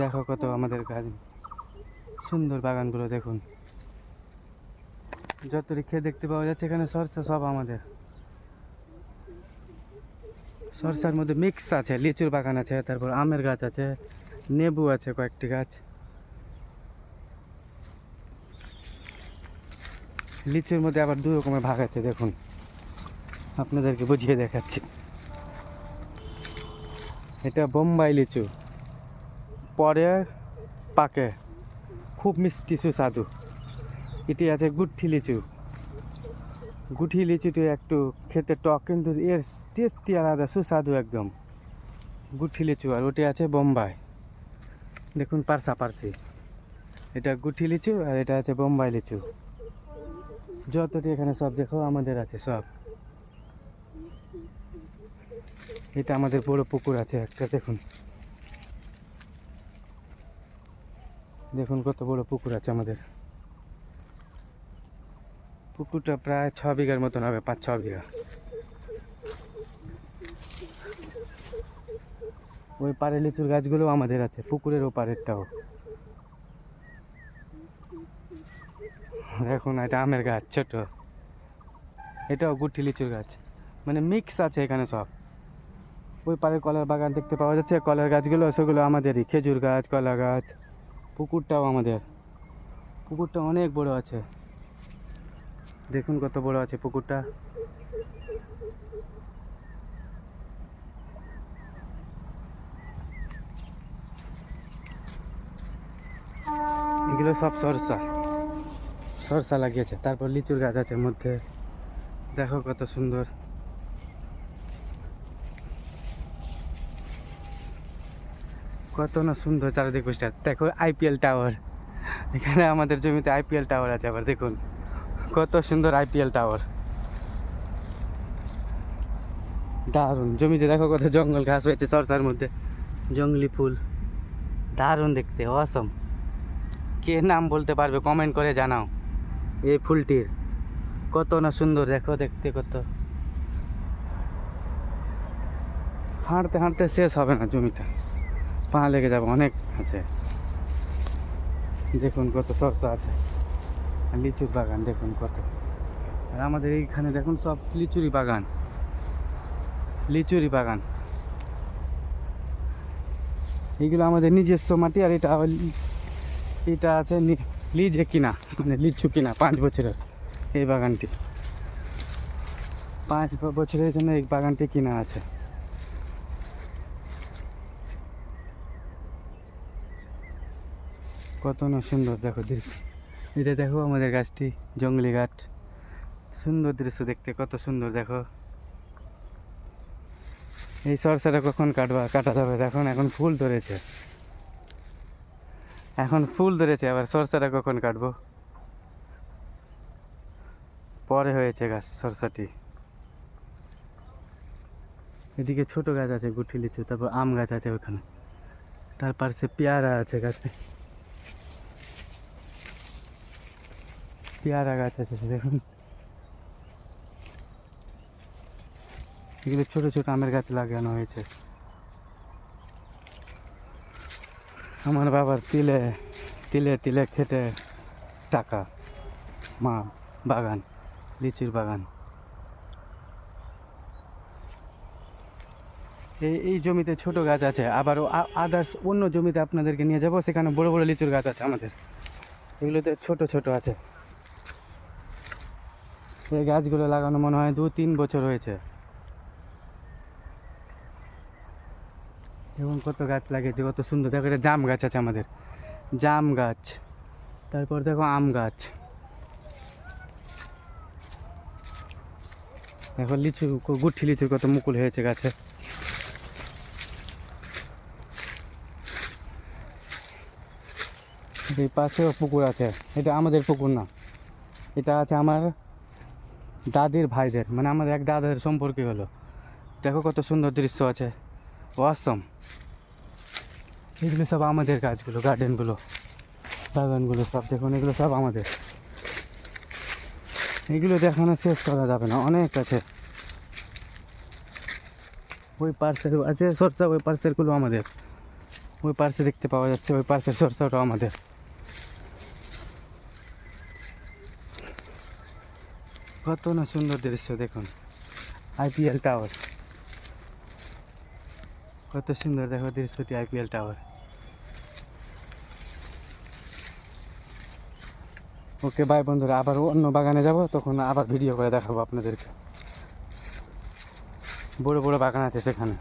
দেখো কত আমাদের গাছ। সুন্দর বাগানগুলো দেখুন। যতটি খেয়ে দেখতে পাওয়া যাচ্ছে, এখানে সরষা সব আমাদের। সরষার মধ্যে মিক্স আছে, লিচুর বাগান আছে, তারপর আমের গাছ আছে, নেবু আছে কয়েকটি গাছ। লিচুর মধ্যে আবার দু রকমের ভাগ আছে, দেখুন। আপনাদেরকে বুঝিয়ে দেখাচ্ছি। এটা বোম্বাই লিচু। পরে পাকে। খুব মিষ্টি সুস্বাদু। এটি আছে গুঠি লিচু। গুঠি লিচুটি একটু খেতে টক, কিন্তু এর টেস্টি আলাদা, সুস্বাদু একদম। গুঠি লিচু আর ওটি আছে বোম্বাই। দেখুন পারসাপারসি এটা গুঠি লিচু আর এটা আছে বোম্বাই লিচু। যতটি এখানে সব দেখো, আমাদের আছে সব। এটা আমাদের বড় পুকুর আছে একটা, দেখুন। দেখুন কত বড় পুকুর আছে আমাদের। পুকুরটা প্রায় ছ বিঘার মতন হবে, পাঁচ ছ বিঘা। ওই পারে লিচুর গাছগুলো আমাদের আছে, পুকুরের ওপারেরটাও। দেখুন, এটা আমের গাছ, ছোট। এটাও গুটি লিচুর গাছ। মানে মিক্স আছে এখানে সব। ওই পারে কলার বাগান দেখতে পাওয়া যাচ্ছে, কলার গাছগুলো, সেগুলো আমাদেরই। খেজুর গাছ, কলা গাছ। পুকুরটাও আমাদের। পুকুরটা অনেক বড় আছে। দেখুন কত বড় আছে পুকুরটা। এগুলো সব সরষা। সরষা লাগিয়েছে। তারপর লিচুর গাছ আছে মধ্যে। দেখো কত সুন্দর। কত না সুন্দর চারিদিক পরিষ্কার দেখো আইপিএল টাওয়ার এখানে আমাদের জমিতে আইপিএল টাওয়ার আছে আবার, দেখুন। কত সুন্দর আইপিএল টাওয়ার দারুণ। জমিতে দেখো কত জঙ্গল ঘাস হয়েছে সরষার মধ্যে। জঙ্গলি ফুল। দারুণ দেখতে অসম কে নাম বলতে পারবে কমেন্ট করে জানাও। এই ফুলটির। কত না সুন্দর, দেখো, দেখতে কত। হাঁটতে হাঁটতে শেষ হবে না জমিটা। পা লেগে যাবে, অনেক আছে। দেখুন কত সরষা আছে। লিচুর বাগান, দেখুন কত। আর আমাদের এইখানে দেখুন সব লিচুরি বাগান। লিচুরি বাগান। এইগুলো আমাদের নিজস্ব মাটি, আর এটা এটা আছে লিজে কিনা মানে লিচু কিনা, পাঁচ বছরের এই বাগানটি। পাঁচ বছরের জন্য এই বাগানটি কিনা আছে। কত না সুন্দর দেখো দৃশ্য। এটা দেখো আমাদের গাছটি, জঙ্গলি গাছ। সুন্দর দৃশ্য দেখতে, কত সুন্দর দেখো। এই সরষাটা কখন কাটবা, কাটা যাবে দেখুন, এখন ফুল ধরেছে। এখন ফুল ধরেছে, আবার সরষাটা কখন কাটবো? পরে হয়েছে গাছ, সরষাটি। এদিকে ছোট গাছ আছে গুটি লিচু, তারপর আম গাছ আছে ওখানে। তারপর সে পেয়ারা আছে গাছে। পেয়ারা গাছ আছে, দেখুন। এগুলো ছোট ছোট আমের গাছ লাগানো হয়েছে। আমার বাবার তিলে তিলে তিলে খেটে টাকা, মা, বাগান, লিচুর বাগান। এই এই জমিতে ছোট গাছ আছে, আবার আদার্স অন্য জমিতে আপনাদেরকে নিয়ে যাব, সেখানে বড় বড় লিচুর গাছ আছে আমাদের। এগুলোতে ছোট ছোট আছে। এই গাছগুলো লাগানো মনে হয় দু তিন বছর হয়েছে। এবং কত গাছ লাগিয়েছে, কত সুন্দর। দেখো, এটা জাম গাছ আছে আমাদের। জাম গাছ। তারপর দেখো আম গাছ। দেখো লিচু, গুঠি লিচুর কত মুকুল হয়েছে গাছে। এই পাশেও পুকুর আছে। এটা আমাদের পুকুর না। এটা আছে আমার দাদির ভাইদের মানে আমাদের এক দাদাদের সম্পর্কে হলো। দেখো কত সুন্দর দৃশ্য আছে। ওয়াসম এগুলো সব আমাদের গাছগুলো গার্ডেনগুলো বাগানগুলো সব দেখুন, এগুলো সব আমাদের। এগুলো দেখানো শেষ করা যাবে না, অনেক আছে। ওই পার্সেল আছে, সরষা ওই পার্সেলগুলো আমাদের। ওই পার্সে দেখতে পাওয়া যাচ্ছে, ওই পার্সের চর্চাটাও আমাদের। কত না সুন্দর দৃশ্য, দেখুন। আইপিএল টাওয়ার কত সুন্দর, দেখো দৃশ্যটি আইপিএল টাওয়ার ওকে বাই বন্ধুরা, আবার অন্য বাগানে যাব, তখন আবার ভিডিও করে দেখাবো আপনাদেরকে। বড় বড় বাগান আছে সেখানে।